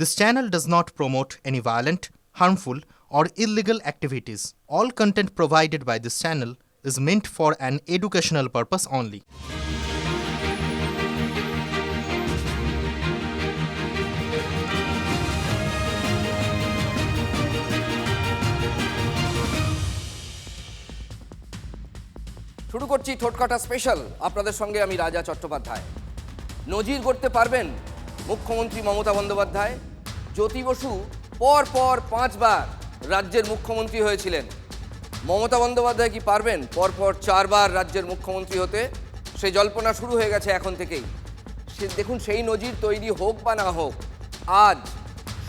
This channel does not promote any violent, harmful, or illegal activities. All content provided by this channel is meant for an educational purpose only. শুরু করছি ঠোটকাটা special আপনাদের সঙ্গে আমি রাজা চট্টোপাধ্যায় নজির করতে পারবেন মুখ্যমন্ত্রী মমতা বন্দ্যোপাধ্যায়, জ্যোতি বসু পর পর পাঁচবার রাজ্যের মুখ্যমন্ত্রী হয়েছিলেন। মমতা বন্দ্যোপাধ্যায় কি পারবেন? পর পর চারবার রাজ্যের মুখ্যমন্ত্রী হতে সেই জল্পনা শুরু হয়ে গেছে এখন থেকেই। সে দেখুন, সেই নজির তৈরি হোক বা না হোক, আজ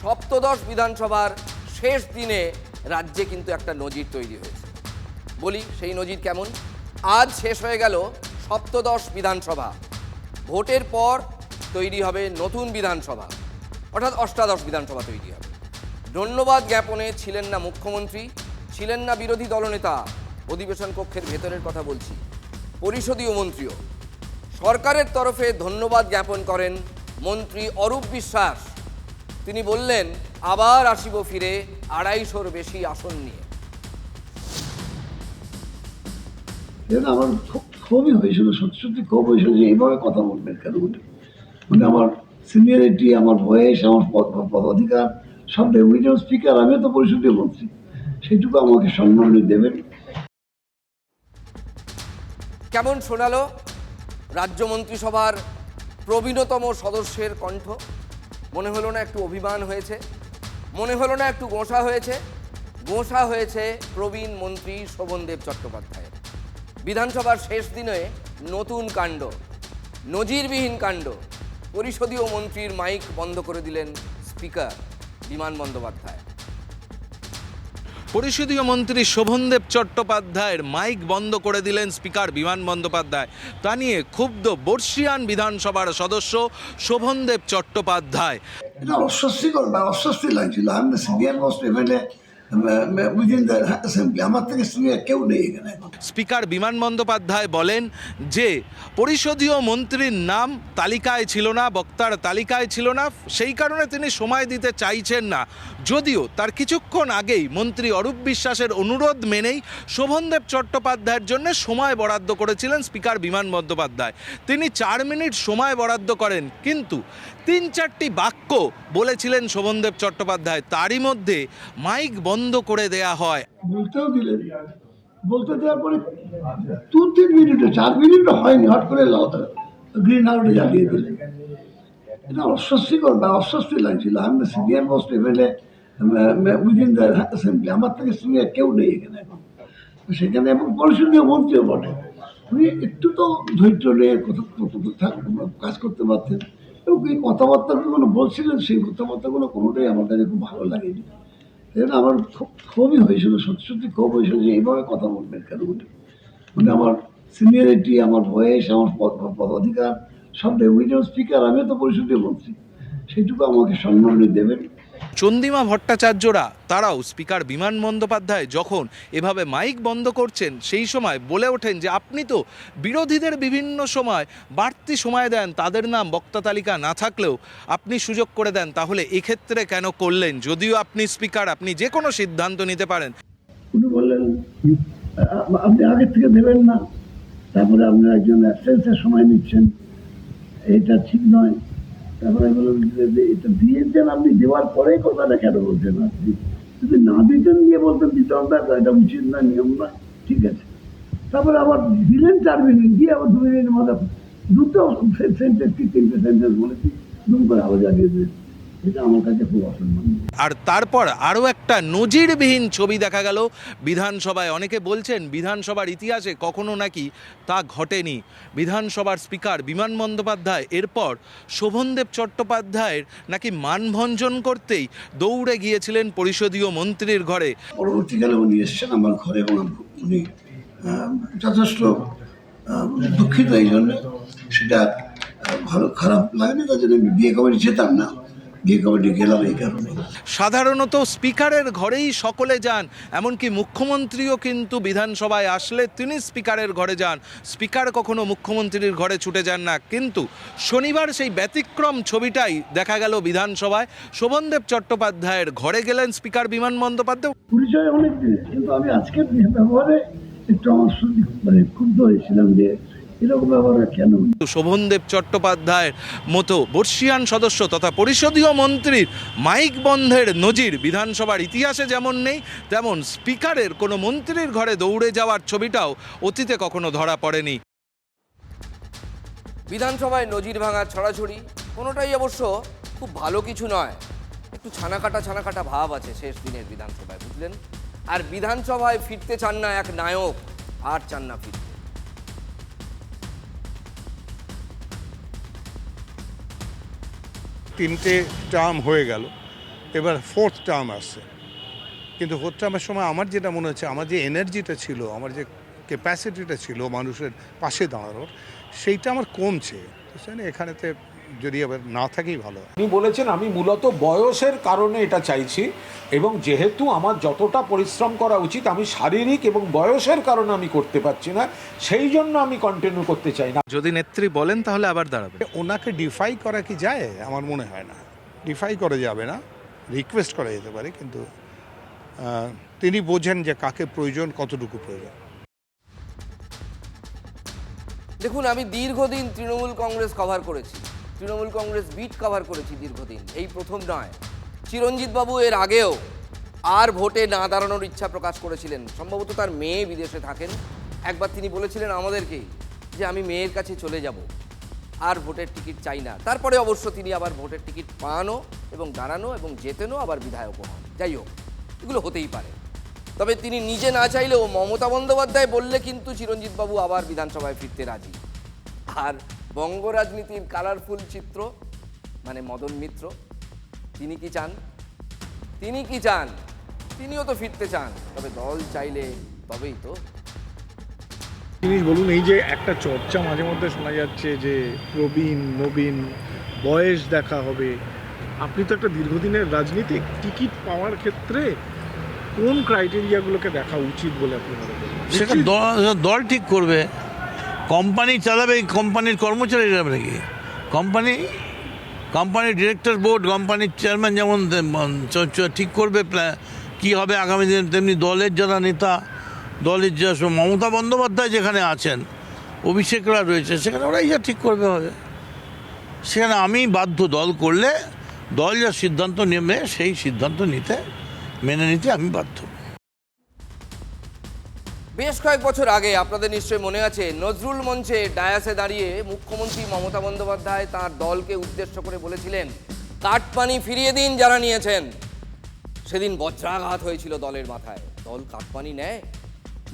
সপ্তদশ বিধানসভার শেষ দিনে রাজ্যে কিন্তু একটা নজির তৈরি হয়েছে। বলি, সেই নজির কেমন? আজ শেষ হয়ে গেল সপ্তদশ বিধানসভা। ভোটের পর তৈরি হবে নতুন বিধানসভা। অর্থাৎ অষ্টাদশ বিধানসভা তৈরি হবে। ধন্যবাদ জ্ঞাপনে ছিলেন না মুখ্যমন্ত্রী, ছিলেন না বিরোধী দলনেতা, অধিবেশন কক্ষের ভেতরের কথা বলছি। পরিষদীয় মন্ত্রীও। সরকারের তরফে ধন্যবাদ জ্ঞাপন করেন মন্ত্রী অরূপ বিশ্বাস। তিনি বললেন, আবার আসিব ফিরে আড়াইশোর বেশি আসন নিয়ে। আমার খুব ক্ষোভই হয়েছিল সত্যি সত্যি ক্ষোভ হয়েছিল যে এইভাবে কথা বলবেন কেন? উনি মানে আমার সিনিয়রিটি আমার বয়স, আমার পদ- পদাধিকার সব ডেপুটি স্পিকার আমিও তো পরিষদীয় মন্ত্রী সেটুকু আমাকে সম্মান দেবেন। কেমন শোনালো রাজ্য মন্ত্রিসভার প্রবীণতম সদস্যের কণ্ঠ? মনে হলো না একটু অভিমান হয়েছে। মনে হলো না একটু গোঁসা হয়েছে। গোঁসা হয়েছে প্রবীণ মন্ত্রী শোভনদেব চট্টোপাধ্যায় বিধানসভার শেষ দিনে নতুন কাণ্ড, নজিরবিহীন কাণ্ড পরিষদীয় মন্ত্রীর মাইক বন্ধ করে দিলেন স্পিকার বিমান বন্দ্যোপাধ্যায়। পরিষদীয় মন্ত্রী শোভনদেব চট্টোপাধ্যায়ের মাইক বন্ধ করে দিলেন স্পিকার বিমান বন্দ্যোপাধ্যায়। তা নিয়ে ক্ষুব্ধ বর্ষিয়ান বিধানসভার সদস্য শোভনদেব চট্টোপাধ্যায়। এটা অস্বস্তিকর বা অস্বস্তি লাগছিল। আমি সিনিয়র মোস্ট এমএলএ এখানে। স্পিকার বিমান বন্দ্যোপাধ্যায় বলেন যে, পরিষদীয় মন্ত্রীর নাম তালিকায় ছিল না, বক্তার তালিকায় ছিল না, সেই কারণে তিনি সময় দিতে চাইছেন না। যদিও তার কিছুক্ষণ আগেই মন্ত্রী অরূপ বিশ্বাসের অনুরোধ মেনেই শোভনদেব চট্টোপাধ্যায়ের জন্য সময় বরাদ্দ করেছিলেন স্পিকার বিমান বন্দ্যোপাধ্যায়। তিনি চার মিনিট সময় বরাদ্দ করেন, কিন্তু তিন চারটি বাক্য বলেছিলেন শোভনদেব চট্টোপাধ্যায়। তারই মধ্যে মাইক বন্ধ করে দেয়া হয়। বলতেও দিলেন বলতে দেওয়ার পরে দু তিন মিনিটে, চার হয়নি হট করে গ্রিন জ্বালিয়ে দিলেন এটা অস্বস্তিকর বা অস্বস্তি লাগছিল। আমি senior most MLA within the assembly আমার থেকে সিনিয়র কেউ নেই এখানে এখন। সেখানে এবং মন্ত্রীও বটে। উনি একটু তো ধৈর্য নিয়ে কাজ করতে পারতেন। এবং এই কথাবার্তাগুলো বলছিলেন, সেই কথাবার্তাগুলো কোনোটাই আমার কাছে খুব ভালো লাগেনি। এটা আমার খুব হয়েছিল, সত্যি সত্যি ক্ষোভ হয়েছিল যে এইভাবে কথা বলবেন কেন মানে আমার সিনিয়রিটি আমার বয়স, আমার পদ- অধিকার, সব ডেপুটি স্পিকার আমিও তো পরিষদীয় মন্ত্রী সেটুকু আমাকে সম্মান দেবেন। চন্দিমা ভট্টাচার্যরা, তারাও স্পিকার বিমান বন্দ্যোপাধ্যায় যখন এভাবে মাইক বন্ধ করছেন, সেই সময় বলে ওঠেন যে, আপনি তো বিরোধীদের বিভিন্ন সময়, বাড়তি সময় দেন, তাদের নাম বক্তা তালিকা না থাকলেও আপনি সুযোগ করে দেন, তাহলে এক্ষেত্রে কেন করলেন? যদিও আপনি স্পিকার, আপনি যে কোনো সিদ্ধান্ত নিতে পারেন। উনি বললেন, আপনি আগের থেকে দেবেন না। তারপরে আপনি একজন সময় নিচ্ছেন। এটা ঠিক নয়। তারপরে আমি বললাম যে এটা দিয়েছেন আপনি দেওয়ার পরে কথাটা কেন বলছেন আপনি? যদি না দিতেন দিয়ে বলতেন দিতাম না, এটা উচিত না নিয়ম না ঠিক আছে। তারপরে আবার দিলেন চার মিনিট দিয়ে আবার দু মিনিটের মাথা দুটো সেন্টেন্স কি তিনটে সেন্টেন্স বলেছি দুম করে আবার জানিয়ে দিলেন। এটা আমার কাছে খুব অসম্মান। আর তারপর আরও একটা নজিরবিহীন ছবি দেখা গেল। বিধানসভায় অনেকে বলছেন বিধানসভার ইতিহাসে কখনো নাকি তা ঘটেনি। বিধানসভার স্পিকার বিমান বন্দ্যোপাধ্যায় এরপর শোভনদেব চট্টোপাধ্যায়ের নাকি মানভঞ্জন করতেই দৌড়ে গিয়েছিলেন পরিষদীয় মন্ত্রীর ঘরে। পরবর্তীকালে উনি এসছেন আমার ঘরে এবং উনি যথেষ্ট দুঃখিত এই জন্য। সেটা ভালো খারাপ লাগেনি তার জন্য বিয়ে কমিটি যেতাম না। সাধারণত স্পিকারের ঘরেই সকলে যান, এমনকি মুখ্যমন্ত্রীও কিন্তু বিধানসভায় আসলে তিনি স্পিকারের ঘরে যান। স্পিকার কখনো মুখ্যমন্ত্রীর ঘরে ছুটে যান না, কিন্তু শনিবার সেই ব্যতিক্রম ছবিটাই দেখা গেল বিধানসভায়। শোভনদেব চট্টোপাধ্যায়ের ঘরে গেলেন স্পিকার বিমান বন্দ্যোপাধ্যায়। পরিচয় অনেক দিনের কিন্তু আমি আজকের ব্যবহারে একটু আমার মানে ক্ষুব্ধ হয়েছিলাম যে এরকম ব্যবহার কেন? শোভনদেব চট্টোপাধ্যায়ের মতো বর্ষিয়ান সদস্য তথা পরিষদীয় মন্ত্রীর মাইক বন্ধের নজির বিধানসভার ইতিহাসে যেমন নেই তেমন স্পিকারের কোনো মন্ত্রীর ঘরে দৌড়ে যাওয়ার ছবিটাও অতীতে কখনো ধরা পড়েনি। বিধানসভায় নজির ভাঙার ছড়াছড়ি কোনোটাই অবশ্য খুব ভালো কিছু নয়। একটু ছানাকাটা ছানাকাটা ভাব আছে শেষ দিনের বিধানসভায় বুঝলেন? আর বিধানসভায় ফিরতে চান না এক নায়ক আর চান না ফিরতে। তিনটে টার্ম হয়ে গেল। এবার ফোর্থ টার্ম আসছে। কিন্তু ফোর্থ টার্মের সময় আমার যেটা মনে হচ্ছে, আমার যে এনার্জিটা ছিল, আমার যে ক্যাপাসিটিটা ছিল মানুষের পাশে দাঁড়ানোর, সেইটা আমার কমছে। বুঝছেন? এখানেতে যদি আবার না থাকেই ভালো হয়। উনি বলেছেন আমি মূলত বয়সের কারণে এটা চাইছি এবং যেহেতু আমার যতটা পরিশ্রম করা উচিত আমি শারীরিক এবং বয়সের কারণে আমি করতে পারছি না সেই জন্য আমি কন্টিনিউ করতে চাই না। যদি নেত্রী বলেন তাহলে আবার দাঁড়াবে। ওনাকে ডিফাই করা কি যায়? আমার মনে হয় না। ডিফাই করা যাবে না। রিকোয়েস্ট করা যেতে পারে কিন্তু তিনি বোঝেন যে কাকে প্রয়োজন কতটুকু প্রয়োজন। দেখুন আমি দীর্ঘদিন তৃণমূল কংগ্রেস কভার করেছি। তৃণমূল কংগ্রেস বিট কভার করেছি দীর্ঘদিন। এই প্রথম নয়। চিরঞ্জিত বাবু এর আগেও আর ভোটে না দাঁড়ানোর ইচ্ছা প্রকাশ করেছিলেন। সম্ভবত তার মেয়ে বিদেশে থাকেন। একবার তিনি বলেছিলেন আমাদেরকেই যে আমি মেয়ের কাছে চলে যাব। আর ভোটের টিকিট চাই না। তারপরে অবশ্য তিনি আবার ভোটের টিকিট পানও এবং দাঁড়ানো এবং জেতেনও আবার বিধায়কও হন। যাই হোক, এগুলো হতেই পারে। তবে তিনি নিজে না চাইলেও মমতা বন্দ্যোপাধ্যায় বললে কিন্তু চিরঞ্জিতবাবু আবার বিধানসভায় ফিরতে রাজি। আর বঙ্গ রাজনীতির কালারফুল চিত্র মানে মদন মিত্র তিনি কি চান? তিনি কি চান? তিনিও তো ফিরতে চান। তবে দল চাইলে তবেই তো। জিনিস বলুন এই যে একটা চর্চা মাঝে মধ্যে শোনা যাচ্ছে যে প্রবীণ নবীন বয়স দেখা হবে। আপনি তো একটা দীর্ঘদিনের রাজনীতিক টিকিট পাওয়ার ক্ষেত্রে কোন ক্রাইটেরিয়াগুলোকে দেখা উচিত বলে আপনি মনে করেন? সেটা দল দল ঠিক করবে। কোম্পানি চালাবে, কোম্পানির কর্মচারীরা যাবে নাকি? কোম্পানি? কোম্পানির ডিরেক্টর বোর্ড কোম্পানির চেয়ারম্যান যেমন ঠিক করবে কি হবে আগামী দিন, তেমনি দলের যারা নেতা, দলের যা মমতা বন্দ্যোপাধ্যায় যেখানে আছেন, অভিষেকরা রয়েছে, সেখানে ওরাই যা ঠিক করবে হবে। সেখানে আমি বাধ্য দল করলে দল যা সিদ্ধান্ত নেবে, সেই সিদ্ধান্ত নিতে, মেনে নিতে আমি বাধ্য। বেশ কয়েক বছর আগে আপনাদের নিশ্চয়ই মনে আছে, নজরুল মঞ্চে ডায়াসে দাঁড়িয়ে মুখ্যমন্ত্রী মমতা বন্দ্যোপাধ্যায় তার দলকে উদ্দেশ্য করে বলেছিলেন কাটপানি ফিরিয়ে দিন যারা নিয়েছেন। সেদিন বজ্রাঘাত হয়েছিল দলের মাথায়। দল কাটপানি নেয়।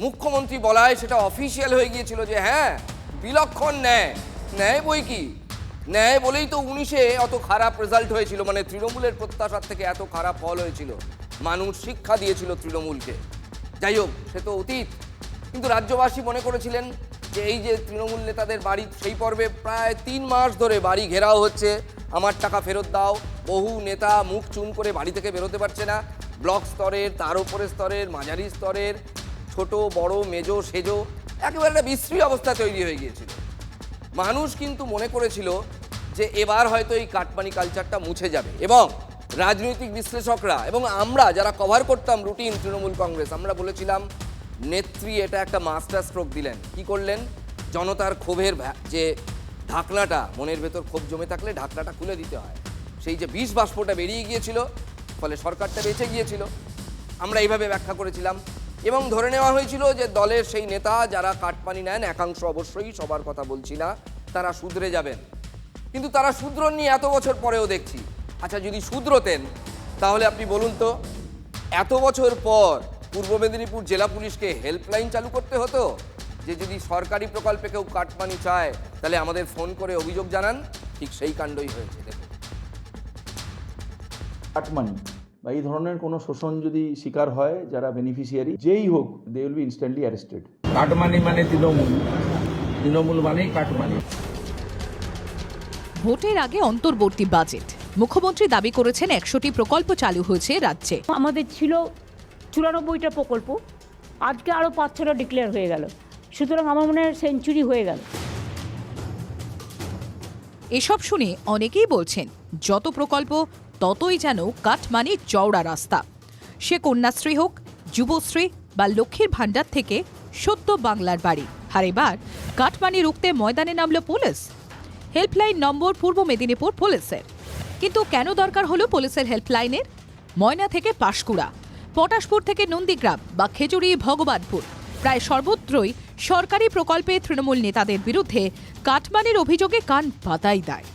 মুখ্যমন্ত্রী বলায় সেটা অফিসিয়াল হয়ে গিয়েছিল যে হ্যাঁ বিলক্ষণ নেয় নেয় বই কি? নেয় বলেই তো উনিশে অত খারাপ রেজাল্ট হয়েছিল মানে তৃণমূলের প্রত্যাশার থেকে এত খারাপ ফল হয়েছিল। মানুষ শিক্ষা দিয়েছিল তৃণমূলকে। যাই হোক, সে তো অতীত। কিন্তু রাজ্যবাসী মনে করেছিলেন যে এই যে তৃণমূল নেতাদের বাড়ি সেই পর্বে প্রায় তিন মাস ধরে বাড়ি ঘেরাও হচ্ছে। আমার টাকা ফেরত দাও। বহু নেতা মুখ চুন করে বাড়ি থেকে বেরোতে পারছে না। ব্লক স্তরের, তার উপরের স্তরের, মাঝারি স্তরের, ছোট, বড়, মেজো, সেজো, একেবারে একটা বিশ্রী অবস্থা তৈরি হয়ে গিয়েছিল। মানুষ কিন্তু মনে করেছিল যে এবার হয়তো এই কাটমানি কালচারটা মুছে যাবে এবং রাজনৈতিক বিশ্লেষকরা এবং আমরা যারা কভার করতাম রুটিন তৃণমূল কংগ্রেস, আমরা বলেছিলাম নেত্রী এটা একটা মাস্টার স্ট্রোক দিলেন। কি করলেন? জনতার ক্ষোভের যে ঢাকনাটা, মনের ভেতর ক্ষোভ জমে থাকলে ঢাকনাটা খুলে দিতে হয়। সেই যে বিষ বাষ্পটা বেরিয়ে গিয়েছিল, ফলে সরকারটা বেঁচে গিয়েছিল। আমরা এইভাবে ব্যাখ্যা করেছিলাম। এবং ধরে নেওয়া হয়েছিল যে দলের সেই নেতা যারা কাটপানি নেন, একাংশ অবশ্যই সবার কথা বলছি না, তারা শুধরে যাবেন। কিন্তু তারা শুধরননি, এত বছর পরেও দেখছি। আচ্ছা যদি শুধরতেন, তাহলে আপনি বলুন তো, এত বছর পর পূর্ব মেদিনীপুর জেলা পুলিশকে হেল্পলাইন চালু করতে হতো। যে যদি সরকারি প্রকল্পে কেউ কাটপানি চায় তাহলে আমাদের ফোন করে অভিযোগ জানান। ঠিক সেই কাণ্ডই হয়েছে দেখুন। কাটমানি বা এই ধরনের কোনো শোষণ যদি শিকার হয় যারা বেনিফিশিয়ারি যেই হোক they will be instantly arrested cut money মানে তৃণমূল। তৃণমূল মানেই কাটমানি। ভোটের আগে অন্তর্বর্তী বাজেট। মুখ্যমন্ত্রী দাবি করেছেন একশোটি প্রকল্প চালু হয়েছে রাজ্যে। আমাদের ছিল চুরানব্বইটা প্রকল্প, আজকে আরও পাঁচ ছটা ডিক্লেয়ার হয়ে গেল। সুতরাং আমার মনে হয় সেঞ্চুরি হয়ে গেল। এসব শুনে অনেকেই বলছেন, যত প্রকল্প, ততই যেন কাঠমানি চওড়া রাস্তা। সে কন্যাশ্রী হোক, যুবশ্রী বা লক্ষ্মীর ভাণ্ডার থেকে সত্য বাংলার বাড়ি। আর এবার কাঠমানি রুখতে ময়দানে নামল পুলিশ। হেল্পলাইন নম্বর পূর্ব মেদিনীপুর পুলিশের। কিন্তু কেন দরকার হলো পুলিশের হেল্পলাইনের? ময়না থেকে পাশকুড়া। পটাশপুর থেকে নন্দীগ্রাম বা খেজুরি ভগবানপুর। প্রায় সর্বত্রই সরকারি প্রকল্পে তৃণমূল নেতাদের বিরুদ্ধে কাটমানির অভিযোগে কান পাতাই দেয়।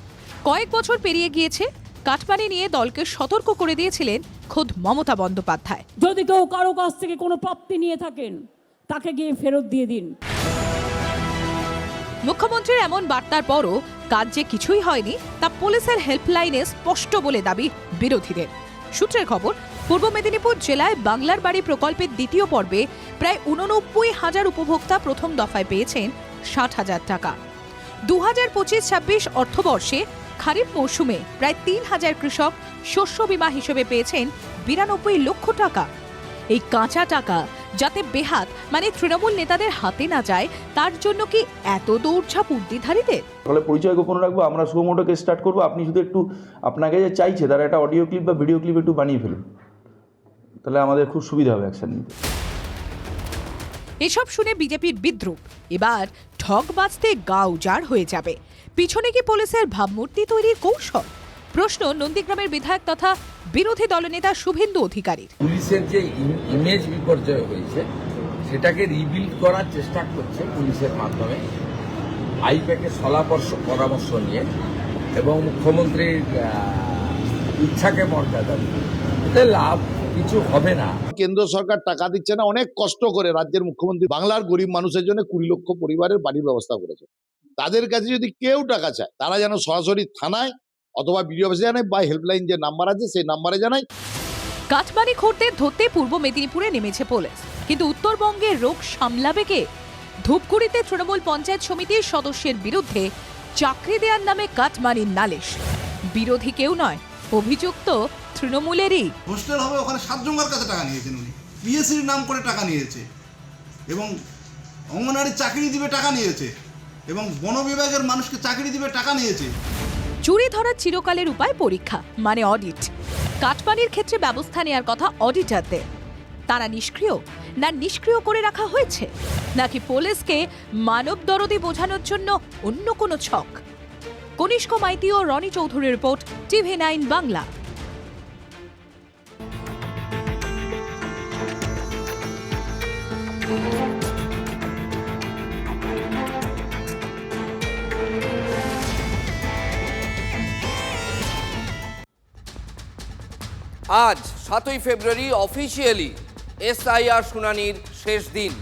কয়েক বছর পেরিয়ে গিয়েছে কাটমানি নিয়ে দলকে সতর্ক করে দিয়েছিলেন খোদ মমতা বন্দ্যোপাধ্যায়। যদি কেউ কারও কাছ থেকে কোনো প্রাপ্তি নিয়ে থাকেন তাকে গিয়ে ফেরত দিয়ে দিন। মুখ্যমন্ত্রীর এমন বার্তার পরও কাজ যে কিছুই হয়নি তা পুলিশের হেল্পলাইনে স্পষ্ট বলে দাবি বিরোধীদের। সূত্রের খবর পূর্ব মেদিনীপুর জেলায় বাংলার বাড়ি প্রকল্পের দ্বিতীয় পর্বে প্রায় উননব্বই হাজার উপভোক্তা প্রথম দফায় পেয়েছেন ষাট হাজার টাকা। দু হাজার পঁচিশ ছাব্বিশ অর্থবর্ষে খারিফ মৌসুমে প্রায় তিন হাজার কৃষক শস্য বীমা হিসেবে পেয়েছেন বিরানব্বই লক্ষ টাকা। এই কাঁচা টাকা যাতে বেহাত মানে তৃণমূল নেতাদের হাতে না যায়, তার জন্য কি এত দৌড়ঝাঁপ উর্দিধারীদের তাহলে পরিচয় গোপন রাখব, আমরা সুমোটোকে স্টার্ট করব, আপনি শুধু একটু আপনাকে যে চাইছে, তারা একটা অডিও ক্লিপ বা ভিডিও ক্লিপ একটু বানিয়ে ফেলুন। তাহলে আমাদের খুব সুবিধা হবে অ্যাকশন নিতে। এসব শুনে বিজেপির বিদ্রুপ। এবার ঠক বাজতে গা উজাড় হয়ে যাবে। পিছনে কি পুলিশের ভাবমূর্তি তৈরির কৌশল। প্রশ্ন নন্দীগ্রামের বিধায়ক তথা বিরোধী দলনেতা শুভেন্দু অধিকারীর। পুলিশের যে ইমেজ বিপর্যয় হয়েছে সেটাকে রিবিল্ড করার চেষ্টা করছে পুলিশের মাধ্যমে। আইপ্যাকের সলাপর্শ পরামর্শ নিয়ে এবং মুখ্যমন্ত্রীর ইচ্ছাকে মর্যাদা দিয়ে। এতে লাভ কিছু হবে না। কেন্দ্র সরকার টাকা দিচ্ছে না অনেক কষ্ট করে রাজ্যের মুখ্যমন্ত্রী বাংলার গরিব মানুষের জন্য কুড়ি লক্ষ পরিবারের বাড়ির ব্যবস্থা করেছে। তাদের কাছে যদি কেউ টাকা চায় তারা যেন সরাসরি থানায় অথবা বিডিও অফিসে জানায় বা হেল্পলাইন যে নাম্বার আছে সেই নাম্বারে জানায়। কাঠমানি খোরদের ধরতে পূর্ব মেদিনীপুরে নেমেছে পুলিশ। কিন্তু উত্তরবঙ্গের রোগ সামলাবে কে? ধূপগুড়িতে তৃণমূল পঞ্চায়েত সমিতির সদস্যের বিরুদ্ধে চাকরি দেওয়ার নামে কাঠমানির নালিশ। বিরোধী কেউ নয় অভিযুক্ত তৃণমূলেরই। হোস্টেল হবে ওখানে সাতজঙ্গার কাছে টাকা নিয়েছেন উনি। পিএসসির নাম করে টাকা নিয়েছে। এবং অঙ্গনারী চাকরি দিবে টাকা নিয়েছে। এবং বন বিভাগের মানুষকে চাকরি দিবে টাকা নিয়েছে। চুরি ধরার চিরকালের উপায় পরীক্ষা মানে অডিট। কাটপানির ক্ষেত্রে ব্যবস্থা নেওয়ার কথা অডিটারদের। তারা নিষ্ক্রিয়? না নিষ্ক্রিয় করে রাখা হয়েছে? নাকি পুলিশকে মানব দরদি বোঝানোর জন্য অন্য কোনো ছক? কনিষ্ক মাইতি ও রনি চৌধুরীর রিপোর্ট টিভি নাইন বাংলা। আজ সাতই ফেব্রুয়ারি অফিসিয়ালি এসআইআর শুনানির শেষ দিন।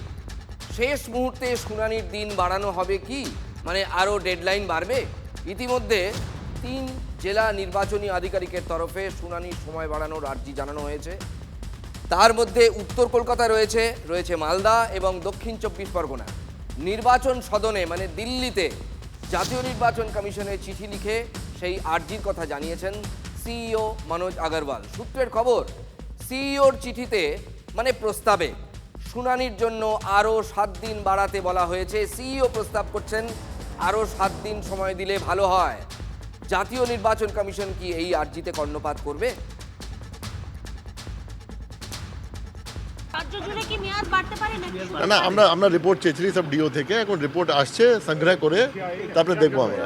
শেষ মুহূর্তে শুনানির দিন বাড়ানো হবে কি? মানে আরও ডেডলাইন বাড়বে? ইতিমধ্যে তিন জেলা নির্বাচনী আধিকারিকের তরফে শুনানির সময় বাড়ানোর আর্জি জানানো হয়েছে। তার মধ্যে উত্তর কলকাতা রয়েছে রয়েছে মালদা এবং দক্ষিণ চব্বিশ পরগনা। নির্বাচন সদনে মানে দিল্লিতে জাতীয় নির্বাচন কমিশনে চিঠি লিখে সেই আর্জির কথা জানিয়েছেন সিইও মনোজ আগরওয়াল। সূত্রের খবর, সিইওর চিঠিতে মানে প্রস্তাবে শুনানির জন্য আরও সাত দিন বাড়াতে বলা হয়েছে। সিইও প্রস্তাব করছেন, আরও সাত দিন সময় দিলে ভালো হয়। জাতীয় নির্বাচন কমিশন কি এই আর্জিতে কর্ণপাত করবে? না না আমরা আমরা রিপোর্ট চেয়েছিলি সব ডিও থেকে এখন রিপোর্ট আসছে সংগ্রহ করে তারপরে দেখব আমরা।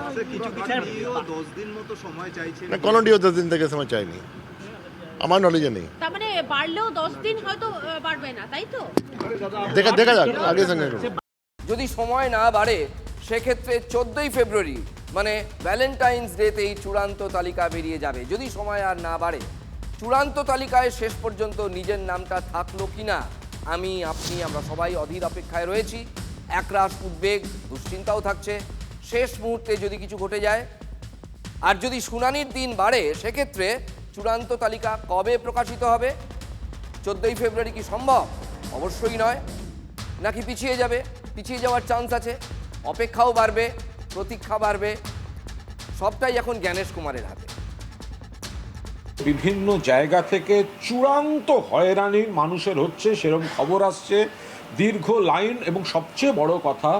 না কোনো ডিও দশ দিন থেকে সময় চাইনি। আমার নলেজে নেই। মানে বাড়লেও দশ দিন হয়তো বাড়বে না তাই তো? দেখা দেখা যাক আগে সঙ্গে যদি সময় না বাড়ে সেক্ষেত্রে চোদ্দই ফেব্রুয়ারি মানে ভ্যালেন্টাইন্স ডেতেই চূড়ান্ত তালিকা বেরিয়ে যাবে। যদি সময় আর না বাড়ে চূড়ান্ত তালিকায় শেষ পর্যন্ত নিজের নামটা থাকল কিনা, আমি, আপনি, আমরা সবাই অধীর অপেক্ষায় রয়েছি। একরাশ উদ্বেগ, দুশ্চিন্তাও থাকছে। শেষ মুহূর্তে যদি কিছু ঘটে যায়, আর যদি শুনানির দিন বাড়ে, সেক্ষেত্রে চূড়ান্ত তালিকা কবে প্রকাশিত হবে? চোদ্দোই ফেব্রুয়ারি কি সম্ভব? অবশ্যই নয়। নাকি পিছিয়ে যাবে? পিছিয়ে যাওয়ার চান্স আছে। অপেক্ষাও বাড়বে, প্রতীক্ষা বাড়বে। সবটাই এখন জ্ঞানেশ কুমারের হাতে। বিভিন্ন জায়গা থেকে চূড়ান্ত হয়রানি মানুষের হচ্ছে সেরকম খবর আসছে। দীর্ঘ লাইন এবং সবচেয়ে বড় কথা,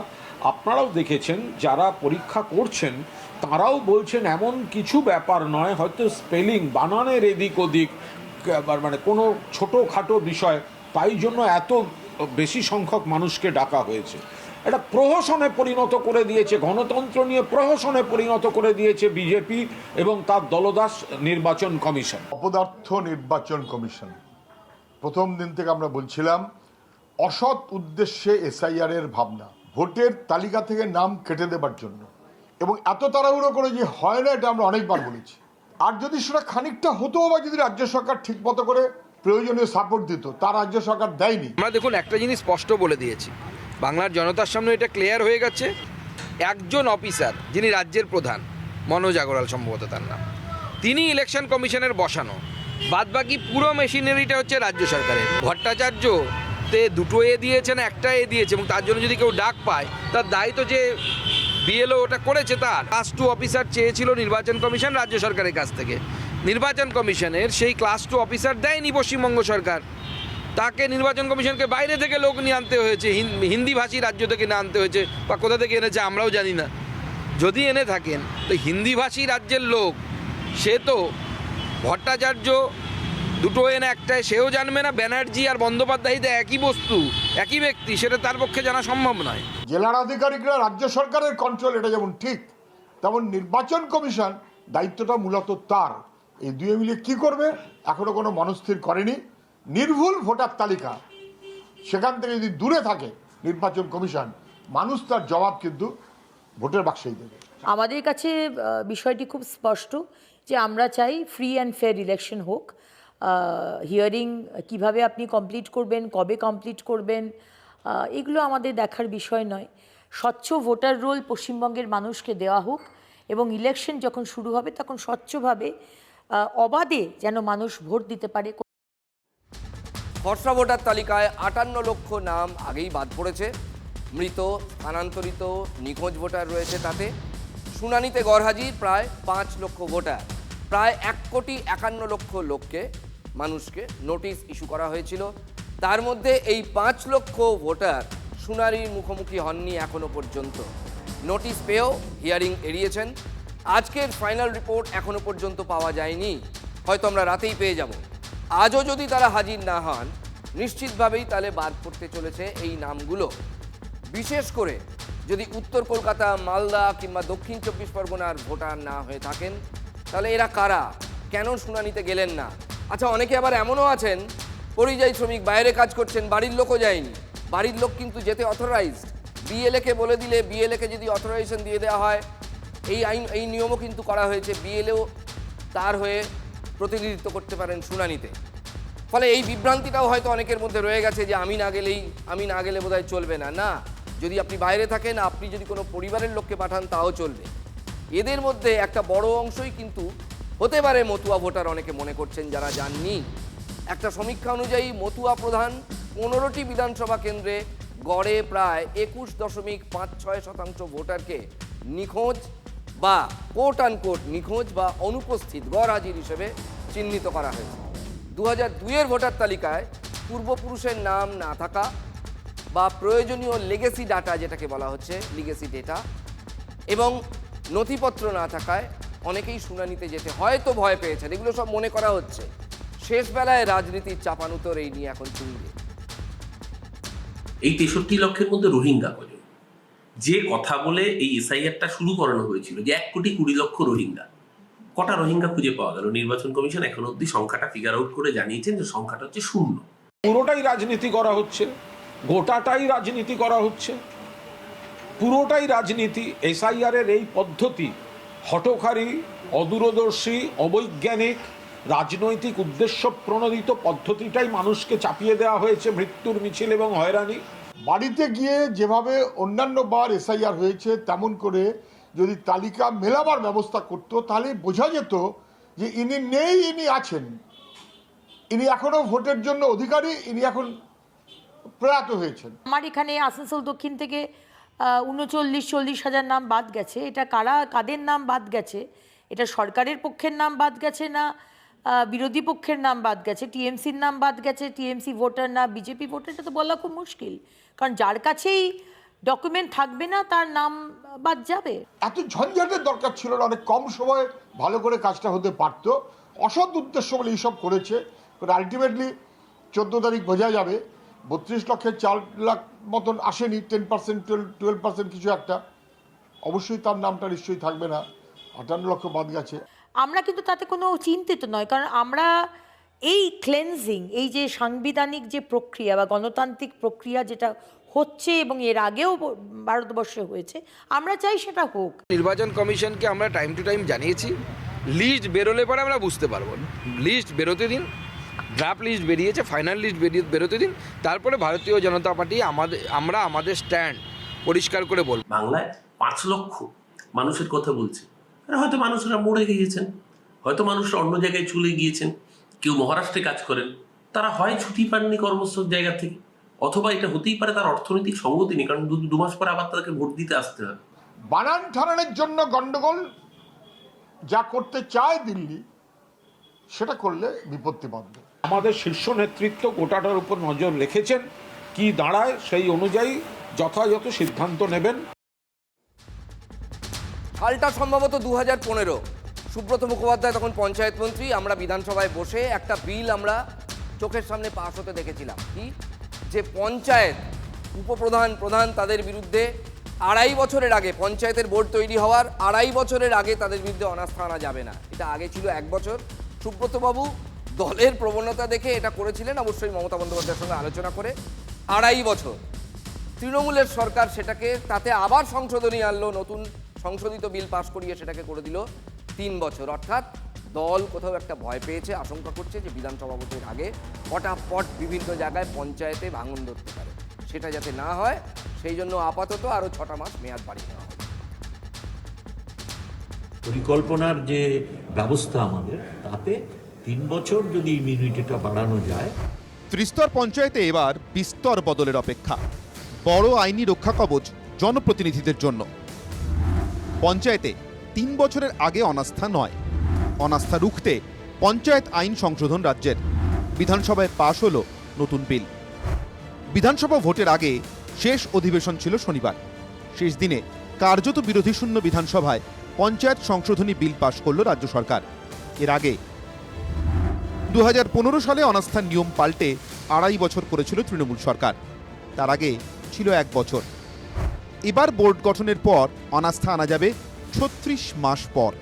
আপনারাও দেখেছেন, যারা পরীক্ষা করছেন, তারাও বলছেন এমন কিছু ব্যাপার নয়, হয়তো স্পেলিং, বানানের এদিক ওদিক মানে কোনো ছোটোখাটো বিষয়, তাই জন্য এত বেশি সংখ্যক মানুষকে ডাকা হয়েছে। এটা প্রহসনে পরিণত করে দিয়েছে গণতন্ত্র নিয়ে প্রহসনে পরিণত করে দিয়েছে বিজেপি এবং তার দলদাস নির্বাচন কমিশন। অপদার্থ নির্বাচন কমিশন। প্রথম দিন থেকে আমরা বলছিলাম অসৎ উদ্দেশ্যে এসআইআর এর ভাবনা ভোটের তালিকা থেকে নাম কেটে দেবার জন্য। এবং এত তাড়াহুড়ো করে যে হয় না এটা আমরা অনেকবার বলেছি। আর যদি সেটা খানিকটা হতো বা যদি রাজ্য সরকার ঠিক মতো করে প্রয়োজনীয় সাপোর্ট দিত তা রাজ্য সরকার দেয়নি। আমরা দেখুন একটা জিনিস স্পষ্ট বলে দিয়েছি। বাংলার জনতার সামনে এটা ক্লিয়ার হয়ে গেছে। একজন অফিসার যিনি রাজ্যের প্রধান, মনোজ আগরওয়াল সম্ভবত তার নাম। তিনি ইলেকশন কমিশনের বসানো। বাদবাকি পুরো মেশিনারিটা হচ্ছে রাজ্য সরকারের। ভট্টাচার্য তে দুটো এ দিয়েছে না একটা এ দিয়েছে, এবং তার জন্য যদি কেউ ডাক পায়, তার দায়িত্ব যে বিএলও ওটা করেছে তার। ক্লাস টু অফিসার চেয়েছিল নির্বাচন কমিশন রাজ্য সরকারের কাছ থেকে। নির্বাচন কমিশনের সেই ক্লাস টু অফিসার দেয়নি পশ্চিমবঙ্গ সরকার। তাকে নির্বাচন কমিশনকে বাইরে থেকে লোক নিয়ে আনতে হয়েছে, হিন- হিন্দিভাষী রাজ্য থেকে না আনতে হয়েছে, বা কোথা থেকে এনেছে আমরাও জানি না। যদি এনে থাকেন, তো হিন্দিভাষী রাজ্যের লোক, সে তো ভট্টাচার্য দুটো এনে একটাই সেও জানবে না, ব্যানার্জি আর বন্দ্যোপাধ্যায়তে একই বস্তু, একই ব্যক্তি, সেটা তার পক্ষে জানা সম্ভব নয়। জেলার আধিকারিকরা রাজ্য সরকারের কন্ট্রোল এটা যেমন ঠিক, তেমন নির্বাচন কমিশন দায়িত্বটা মূলত তার। এই দুয়ে মিলে কি করবে, এখনও কোনো মনস্থির করেনি। নির্ভুল ভোটার তালিকা। সেখান থেকে যদি দূরে থাকে নির্বাচন কমিশন, মানুষ তার জবাব কিন্তু ভোটের বাক্সেই দেবে। আমাদের কাছে বিষয়টি খুব স্পষ্ট যে আমরা চাই ফ্রি অ্যান্ড ফেয়ার ইলেকশন হোক। হিয়ারিং কীভাবে আপনি কমপ্লিট করবেন, কবে কমপ্লিট করবেন এগুলো আমাদের দেখার বিষয় নয়। স্বচ্ছ ভোটার রোল পশ্চিমবঙ্গের মানুষকে দেওয়া হোক এবং ইলেকশন যখন শুরু হবে, তখন স্বচ্ছভাবে অবাধে যেন মানুষ ভোট দিতে পারে খসড়া ভোটার তালিকায় আটান্ন লক্ষ নাম আগেই বাদ পড়েছে। মৃত, স্থানান্তরিত, নিখোঁজ ভোটার রয়েছে তাতে। শুনানিতে গড়হাজির প্রায় পাঁচ লক্ষ ভোটার। প্রায় এক কোটি একান্ন লক্ষ লোককে, মানুষকে নোটিশ ইস্যু করা হয়েছিল। তার মধ্যে এই পাঁচ লক্ষ ভোটার শুনানির মুখোমুখি হননি এখনও পর্যন্ত। নোটিশ পেয়েও হিয়ারিং এড়িয়েছেন। আজকের ফাইনাল রিপোর্ট এখনও পর্যন্ত পাওয়া যায়নি। হয়তো আমরা রাতেই পেয়ে যাব। আজও যদি তারা হাজির না হন, নিশ্চিতভাবেই তাহলে বাদ পড়তে চলেছে এই নামগুলো। বিশেষ করে যদি উত্তর কলকাতা, মালদা কিংবা দক্ষিণ চব্বিশ পরগনার ভোটার না হয়ে থাকেন, তাহলে এরা কারা? কেন শুনানিতে গেলেন না? আচ্ছা অনেকে আবার এমনও আছেন, পরিযায়ী শ্রমিক বাইরে কাজ করছেন, বাড়ির লোকও যায়নি। বাড়ির লোক কিন্তু যেতে অথরাইজড বিএলএকে বলে দিলে বিএলএকে যদি অথরাইজেশন দিয়ে দেওয়া হয়, এই আইন, এই নিয়মও কিন্তু করা হয়েছে। বিএলএও তার হয়ে প্রতিনিধিত্ব করতে পারেন শুনানিতে। ফলে এই বিভ্রান্তিটাও হয়তো অনেকের মধ্যে রয়ে গেছে যে আমি না গেলেই, আমি না গেলে বোধহয় চলবে না। না, যদি আপনি বাইরে থাকেন, আপনি যদি কোনো পরিবারের লোককে পাঠান, তাও চলবে। এদের মধ্যে একটা বড় অংশই কিন্তু হতে পারে মতুয়া ভোটার, অনেকে মনে করছেন যারা যাননি। একটা সমীক্ষা অনুযায়ী মতুয়া প্রধান পনেরোটি বিধানসভা কেন্দ্রে গড়ে প্রায় একুশ দশমিক পাঁচ ছয় শতাংশ ভোটারকে নিখোঁজ বা কোর্ট কোট আনকোট নিখোঁজ বা অনুপস্থিত গড় হাজির হিসেবে চিহ্নিত করা হয়েছে। দু হাজার দুইয়ের ভোটার তালিকায় পূর্বপুরুষের নাম না থাকা বা প্রয়োজনীয় লেগেসি ডাটা যেটাকে বলা হচ্ছে লিগেসি ডেটা এবং নথিপত্র না থাকায় অনেকেই শুনানিতে যেতে হয়তো ভয় পেয়েছেন। এগুলো সব মনে করা হচ্ছে। শেষ বেলায় রাজনীতির চাপানুতর এই নিয়ে এখন চুঙ্গে এই তেষট্টি লক্ষের মধ্যে রোহিঙ্গা কজন যে কথা বলে এই এসআইআরটা শুরু করানো হয়েছিল যে এক কোটি কুড়ি লক্ষ রোহিঙ্গা। কটা রোহিঙ্গা খুঁজে পাওয়া গেল? নির্বাচন কমিশন এখন অব্দি সংখ্যাটা ফিগার আউট করে জানিয়েছেন যে সংখ্যাটা হচ্ছে শূন্য। পুরোটাই রাজনীতি করা হচ্ছে, গোটাটাই রাজনীতি করা হচ্ছে। পুরোটাই রাজনীতি এসআইআর এর এই পদ্ধতি হটকারী অদূরদর্শী, অবৈজ্ঞানিক, রাজনৈতিক উদ্দেশ্য প্রণোদিত পদ্ধতিটাই মানুষকে চাপিয়ে দেওয়া হয়েছে মৃত্যুর মিছিল এবং হয়রানি। বাড়িতে গিয়ে যেভাবে অন্যান্য বার এসআইআর হয়েছে, তেমন করে যদি তালিকা মেলাবার ব্যবস্থা করতো, তাহলে বোঝা যেত যে ইনি নেই, ইনি আছেন। ইনি এখনও ভোটের জন্য অধিকারী, ইনি এখন প্রয়াত হয়েছেন। আমার এখানে আসানসোল দক্ষিণ থেকে উনচল্লিশ, চল্লিশ হাজার নাম বাদ গেছে। এটা কারা, কাদের নাম বাদ গেছে? এটা সরকারের পক্ষের নাম বাদ গেছে না বিরোধী পক্ষের নাম বাদ গেছে? টিএমসির নাম বাদ গেছে? টিএমসি ভোটার না, বিজেপি ভোটার? এটা তো বলা খুব মুশকিল। কারণ যার কাছেই ডকুমেন্ট থাকবে না তার নাম বাদ যাবে। এত ঝঞ্ঝাটের দরকার ছিল না অনেক কম সময়ে ভালো করে কাজটা হতে পারত। অসৎ উদ্দেশ্য বলে এইসব করেছে আলটিমেটলি চোদ্দ তারিখ বোঝা যাবে বত্রিশ লক্ষের চার লাখ মতন আসেনি টেন পার্সেন্ট টুয়েলভ পার্সেন্ট কিছু একটা। অবশ্যই তার নামটা নিশ্চয়ই থাকবে না আটান্ন লক্ষ বাদ গেছে। আমরা কিন্তু তাতে কোনো চিন্তিত নয় কারণ আমরা এই ক্লেন্সিং এই যে সাংবিধানিক যে প্রক্রিয়া বা গণতান্ত্রিক প্রক্রিয়া যেটা হচ্ছে এবং এর আগেও ভারতবর্ষে হয়েছে আমরা চাই সেটা হোক। নির্বাচন কমিশনকে আমরা টাইম টু টাইম জানিয়েছি। লিস্ট বেরোলে পরে আমরা বুঝতে পারব। লিস্ট বেরোতে দিন ড্রাফট লিস্ট বেরিয়েছে ফাইনাল লিস্ট বেরিয়ে বেরোতে দিন তারপরে ভারতীয় জনতা পার্টি আমাদের আমরা আমাদের স্ট্যান্ড পরিষ্কার করে বলব। বাংলায় পাঁচ লক্ষ মানুষের কথা বলছে। হয়তো মানুষরা মরে গিয়েছেন হয়তো মানুষরা অন্য জায়গায় চলে গিয়েছেন। কেউ মহারাষ্ট্রে কাজ করেন তারা হয় ছুটি পাননি কর্মস্থল জায়গা থেকে। অথবা এটা হতেই পারে তার অর্থনৈতিক সঙ্গতি নেই কারণ দু দু মাস পরে আবার তাদেরকে ভোট দিতে আসতে হবে। বানান ঠানানের জন্য গন্ডগোল যা করতে চায় দিল্লি সেটা করলে বিপত্তি বাঁধবে। আমাদের শীর্ষ নেতৃত্ব গোটাটার উপর নজর রেখেছেন কি দাঁড়ায় সেই অনুযায়ী যথাযথ সিদ্ধান্ত নেবেন। সালটা সম্ভবত দু হাজার পনেরো। সুব্রত মুখোপাধ্যায় তখন পঞ্চায়েত মন্ত্রী, আমরা বিধানসভায় বসে একটা বিল আমরা চোখের সামনে পাশ হতে দেখেছিলাম। কি? যে পঞ্চায়েত উপপ্রধান, প্রধান তাদের বিরুদ্ধে আড়াই বছরের আগে পঞ্চায়েতের বোর্ড তৈরি হওয়ার আড়াই বছরের আগে তাদের বিরুদ্ধে অনাস্থা আনা যাবে না। এটা আগে ছিল এক বছর। সুব্রতবাবু দলের প্রবণতা দেখে এটা করেছিলেন, অবশ্যই মমতা বন্দ্যোপাধ্যায়ের সঙ্গে আলোচনা করে। আড়াই বছর। তৃণমূলের সরকার সেটাকে, তাতে আবার সংশোধনী আনলো, নতুন সংশোধিত বিল পাশ করিয়ে সেটাকে করে দিল। তিন বছর। অর্থাৎ দল কোথাও একটা ভয় পেয়েছে আশঙ্কা করছে যে বিধানসভা ভোটের আগে পটাপট বিভিন্ন জায়গায় পঞ্চায়েতে ভাঙন ধরতে পারে। সেটা যাতে না হয় সেই জন্য আপাতত আরও ছটা মাস মেয়াদ বাড়িয়ে নেওয়া হবে। পরিকল্পনার যে ব্যবস্থা আমাদের তাতে তিন বছর যদি ইমিউনিটিটা বাড়ানো যায়। ত্রিস্তর পঞ্চায়েতে এবার বিস্তর বদলের অপেক্ষা। বড় আইনি রক্ষা কবচ জনপ্রতিনিধিদের জন্য। পঞ্চায়েতে তিন বছরের আগে অনাস্থা নয়। অনাস্থা রুখতে পঞ্চায়েত আইন সংশোধন রাজ্যের বিধানসভায় পাশ হল নতুন বিল। বিধানসভা ভোটের আগে শেষ অধিবেশন ছিল শনিবার। শেষ দিনে কার্যত বিরোধী শূন্য বিধানসভায় পঞ্চায়েত সংশোধনী বিল পাশ করল রাজ্য সরকার। এর আগে দু হাজার পনেরো সালে অনাস্থার নিয়ম পাল্টে আড়াই বছর করেছিল তৃণমূল সরকার। তার আগে ছিল এক বছর। এবার বোর্ড গঠনের পর অনাস্থা আনা যাবে ছত্রিশ মাস পর।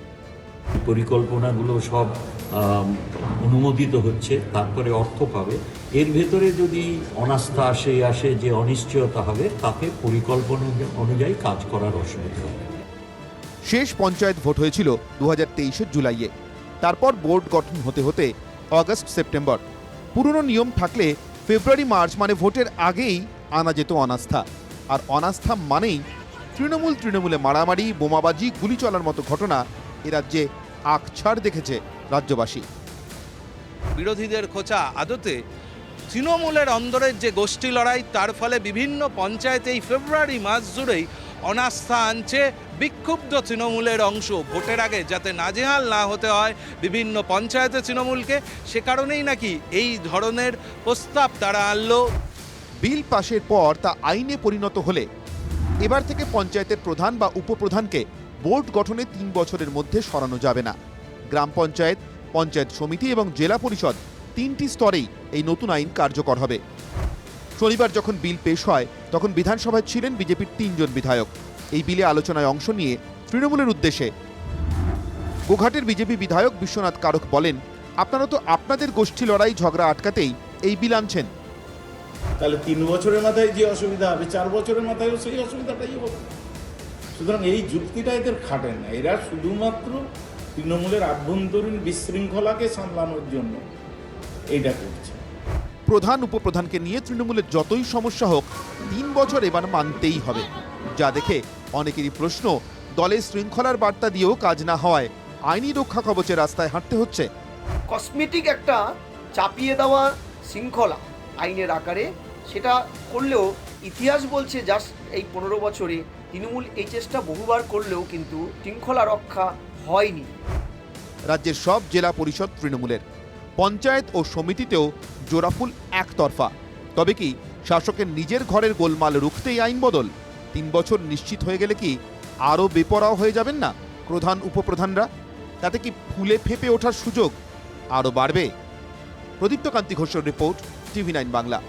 পরিকল্পনাগুলো সব অনুমোদিত হচ্ছে তারপরে অর্থ পাবে। এর ভেতরে যদি অনাস্থা আসে আসে যে অনিশ্চয়তা হবে তাকে পরিকল্পনা অনুযায়ী কাজ করার অসুবিধা হবে। শেষ পঞ্চায়েত ভোট হয়েছিল দু হাজার জুলাইয়ে। তারপর বোর্ড গঠন হতে হতে অগস্ট সেপ্টেম্বর। পুরনো নিয়ম থাকলে ফেব্রুয়ারি মার্চ মানে ভোটের আগেই আনা যেত অনাস্থা। আর অনাস্থা মানেই তৃণমূল তৃণমূলে মারামারি বোমাবাজি গুলি চলার মতো ঘটনা এ রাজ্যে আকছাড় দেখেছে রাজ্যবাসী। বিরোধীদের খোঁচা আদতে তৃণমূলের অন্দরের যে গোষ্ঠী লড়াই তার ফলে বিভিন্ন পঞ্চায়েতে এই ফেব্রুয়ারি মাস জুড়েই অনাস্থা আনছে বিক্ষুব্ধ তৃণমূলের অংশ। ভোটের আগে যাতে নাজেহাল না হতে হয় বিভিন্ন পঞ্চায়েতে তৃণমূলকে সে কারণেই নাকি এই ধরনের প্রস্তাব তারা আনলো। বিল পাশের পর তা আইনে পরিণত হলে এবার থেকে পঞ্চায়েতের প্রধান বা উপপ্রধানকে বোর্ড গঠনে তিন বছরের মধ্যে সরানো যাবে না। গ্রাম পঞ্চায়েত পঞ্চায়েত সমিতি এবং জেলা পরিষদ তিনটি স্তরেই এই নতুন আইন কার্যকর হবে। শনিবার যখন বিল পেশ হয়, তখন বিধানসভায় ছিলেন বিজেপির তিনজন বিধায়ক। এই বিলে আলোচনায় অংশ নিয়ে তৃণমূলের উদ্দেশ্যে গোঘাটের বিজেপি বিধায়ক বিশ্বনাথ কারক বলেন, আপনারা তো আপনাদের গোষ্ঠী লড়াই ঝগড়া আটকাতেই এই বিল আনছেন। তাহলে তিন বছরের মাথায় যে অসুবিধা হবে চার বছরের মাথায়ও সেই অসুবিধাটাই হবে। সুতরাং এই যুক্তিটা এদের খাটে না। এরা শুধুমাত্র তৃণমূলের আভ্যন্তরীণ বিশৃঙ্খলাকে সামলানোর জন্য এইটা করছে। প্রধান উপপ্রধানকে নিয়ে তৃণমূলের যতই সমস্যা হোক তিন বছর এবার মানতেই হবে। যা দেখে অনেকেরই প্রশ্ন দলের শৃঙ্খলার বার্তা দিয়েও কাজ না হওয়ায় আইনি রক্ষা কবচের রাস্তায় হাঁটতে হচ্ছে। কসমেটিক একটা চাপিয়ে দেওয়া শৃঙ্খলা আইনের আকারে সেটা করলেও ইতিহাস বলছে জাস্ট এই পনেরো বছরে তৃণমূল এই চেষ্টা বহুবার করলেও কিন্তু শৃঙ্খলা রক্ষা হয়নি। রাজ্যের সব জেলা পরিষদ তৃণমূলের, পঞ্চায়েত ও সমিতিতেও জোড়াফুল একতরফা। তবে কি শাসকের নিজের ঘরের গোলমাল রুখতেই আইন বদল? তিন বছর নিশ্চিত হয়ে গেলে কি আরও বেপরাও হয়ে যাবেন না প্রধান উপপ্রধানরা? তাতে কি ফুলে ফেপে ওঠার সুযোগ আরও বাড়বে? প্রদীপ্ত কান্তি ঘোষের রিপোর্ট টিভি নাইন বাংলা।